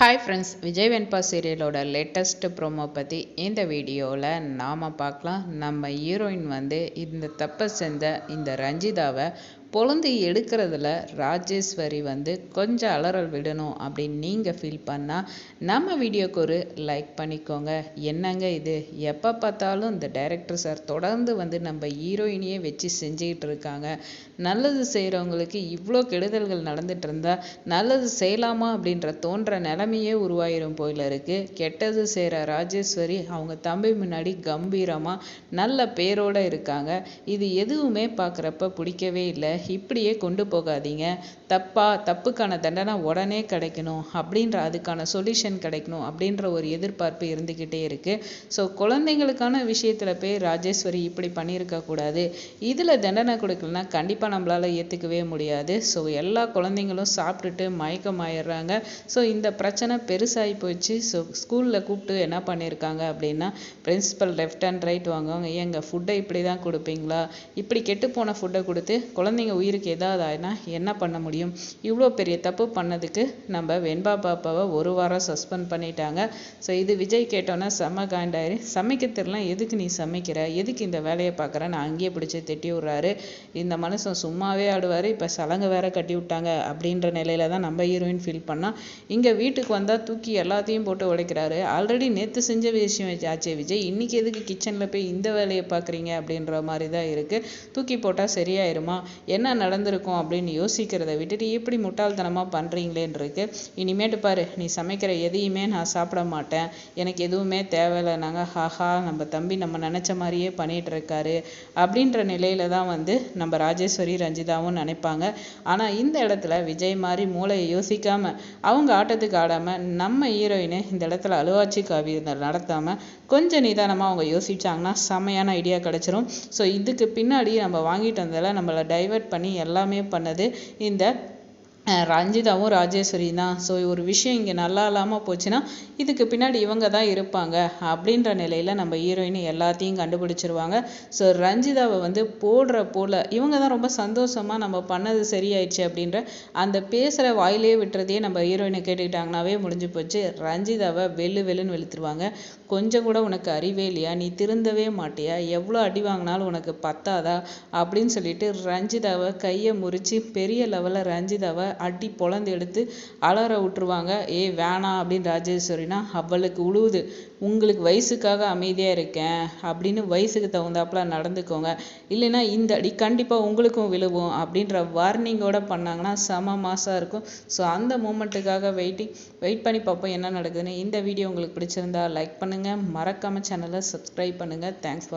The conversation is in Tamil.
ஹாய் ஃப்ரெண்ட்ஸ் விஜய் வெண்பா சீரியலோட லேட்டஸ்ட் ப்ரோமோ பற்றி இந்த வீடியோவில் நாம் பார்க்கலாம். நம்ம ஹீரோயின் வந்து இந்த தப்பை செஞ்ச இந்த ரஞ்சிதாவை பொழந்து எடுக்கிறதுல ராஜேஸ்வரி வந்து கொஞ்சம் அலறல் விடணும் அப்படின்னு நீங்கள் ஃபீல் பண்ணால் நம்ம வீடியோக்கு ஒரு லைக் பண்ணிக்கோங்க. என்னங்க இது? எப்போ பார்த்தாலும் இந்த டைரக்டர் சார் தொடர்ந்து வந்து நம்ம ஹீரோயினையே வச்சு செஞ்சுக்கிட்டு இருக்காங்க. நல்லது செய்கிறவங்களுக்கு இவ்வளோ கெடுதல்கள் நடந்துட்டு இருந்தால் நல்லது செய்யலாமா அப்படின்ற தோன்ற நிலைமையே உருவாயிரும் போயில இருக்குது கெட்டது செய்கிற ராஜேஸ்வரி அவங்க தம்பி முன்னாடி கம்பீரமாக நல்ல பேரோடு இருக்காங்க. இது எதுவுமே பார்க்குறப்ப பிடிக்கவே இல்லை. இப்படியே கொண்டு போகாதீங்க. தப்பா தப்புக்கான தண்டனை உடனே கிடைக்கணும். அப்படின்ற அதுக்கான சொல்யூஷன் கிடைக்கணும் அப்படின்ற ஒரு எதிர்பார்ப்பு இருந்துக்கிட்டே இருக்கு. ஸோ குழந்தைங்களுக்கான விஷயத்துல போய் ராஜேஸ்வரி இப்படி பண்ணியிருக்க கூடாது. இதுல தண்டனை கொடுக்கலன்னா கண்டிப்பா நம்மளால ஏத்துக்கவே முடியாது. ஸோ எல்லா குழந்தைங்களும் சாப்பிட்டுட்டு மயக்கமாயிடுறாங்க ஸோ இந்த பிரச்சனை பெருசாகி போச்சு. ஸோ ஸ்கூலில் கூப்பிட்டு என்ன பண்ணியிருக்காங்க அப்படின்னா பிரின்சிபல் லெஃப்ட் அண்ட் ரைட் வாங்குவாங்க. ஏங்க ஃபுட்டை இப்படி தான் கொடுப்பீங்களா? இப்படி கெட்டு போன ஃபுட்டை கொடுத்து குழந்தைங்க உயிருக்கு ஏதாவது ஆயினா என்ன பண்ண முடியும்? இவ்வளோ பெரிய தப்பு பண்ணதுக்கு நம்ம வெண்பா பாப்பாவை ஒரு வாரம் சஸ்பெண்ட் பண்ணிட்டாங்க. ஸோ இது விஜய் கேட்டோன்னா செம்ம காண்டாயிரு. சமைக்க தெரியலாம் எதுக்கு நீ சமைக்கிற? எதுக்கு இந்த வேலையை பார்க்குற? நான் அங்கேயே பிடிச்சி திட்டி விட்றாரு. இந்த மனுஷன் சும்மாவே ஆடுவார். இப்போ சலங்கை வேற கட்டி விட்டாங்க அப்படின்ற நிலையில தான் நம்ம ஹீரோயின் ஃபீல் பண்ணால் இங்கே வீட்டுக்கு வந்தால் தூக்கி எல்லாத்தையும் போட்டு உடைக்கிறாரு. ஆல்ரெடி நேற்று செஞ்ச விஷயம் ஆச்சே விஜய். இன்னைக்கு எதுக்கு கிச்சனில் போய் இந்த வேலையை பார்க்குறீங்க அப்படின்ற மாதிரி தான் இருக்குது தூக்கி போட்டால் சரியாயிருமா? என்ன நடந்திருக்கும் அப்படின்னு யோசிக்கிறத விட்டுட்டு எப்படி முட்டாள்தனமாக பண்ணுறீங்களேன்றிருக்கு இனிமேட்டு பாரு நீ சமைக்கிற எதையுமே நான் சாப்பிட மாட்டேன். எனக்கு எதுவுமே தேவையில்லைனாங்க ஹாஹா நம்ம தம்பி நம்ம நினச்ச மாதிரியே பண்ணிகிட்ருக்காரு அப்படின்ற நிலையில தான் வந்து நம்ம ராஜேஸ்வரி ரஞ்சிதாவும் நினைப்பாங்க. ஆனால் இந்த இடத்துல விஜய் மாதிரி மூளையை யோசிக்காமல் அவங்க ஆட்டத்துக்கு ஆடாமல் நம்ம ஹீரோயினு இந்த இடத்துல அலுவாச்சி காவியம் நடத்தாமல் கொஞ்சம் நிதானமாக அவங்க யோசிச்சாங்கன்னா செமையான ஐடியா கிடச்சிரும். ஸோ இதுக்கு பின்னாடி நம்ம வாங்கிட்டு வந்ததில் நம்மளை டைவர்ட் பண்ணி எல்லாமே பண்ணது. இந்த ரஞ்சிதாவும் ராஜேஸ்வரி தான். ஸோ ஒரு விஷயம் இங்கே நல்லா இல்லாமல் போச்சுன்னா இதுக்கு பின்னாடி இவங்க தான் இருப்பாங்க. அப்படின்ற நிலையில் நம்ம ஹீரோயின் எல்லாத்தையும் கண்டுபிடிச்சிருவாங்க. ஸோ ரஞ்சிதாவை வந்து போடுற போல் இவங்க தான் ரொம்ப சந்தோஷமாக நம்ம பண்ணது சரியாயிடுச்சு அப்படின்ற அந்த பேசுகிற வாயிலே விட்டுறதையே நம்ம ஹீரோயினை கேட்டுக்கிட்டாங்கனாவே முடிஞ்சு போச்சு. ரஞ்சிதாவை வெள்ளு வெள்ளுன்னு வெளுத்துருவாங்க. கொஞ்சம் கூட உனக்கு அறிவே இல்லையா? நீ திருந்தவே மாட்டியா? எவ்வளோ அடி வாங்கினாலும் உனக்கு பத்தாதா? அப்படின்னு சொல்லிட்டு ரஞ்சிதாவை கையை முறித்து பெரிய லெவலில் ரஞ்சிதாவை அடி பொழந்து எடுத்து அலற விட்டுருவாங்க. ஏ வேணாம் அப்படின்னு ராஜேஸ்வரினா அவளுக்கு உழுவுது. உங்களுக்கு வயசுக்காக அமைதியாக இருக்கேன் அப்படின்னு வயசுக்கு தகுந்தாப்புல நடந்துக்கோங்க. இல்லைன்னா இந்த அடி கண்டிப்பாக உங்களுக்கும் விழுவும் அப்படின்ற வார்னிங்கோட பண்ணாங்கன்னா செம மாசாக இருக்கும். ஸோ அந்த மூமெண்ட்டுக்காக வெயிட்டிங் வெயிட் பண்ணி பார்ப்போம் என்ன நடக்குதுன்னு. இந்த வீடியோ உங்களுக்கு பிடிச்சிருந்தா லைக் பண்ணுங்கள் மறக்காமல் சேனலை சப்ஸ்கிரைப் பண்ணுங்கள் தேங்க்ஸ்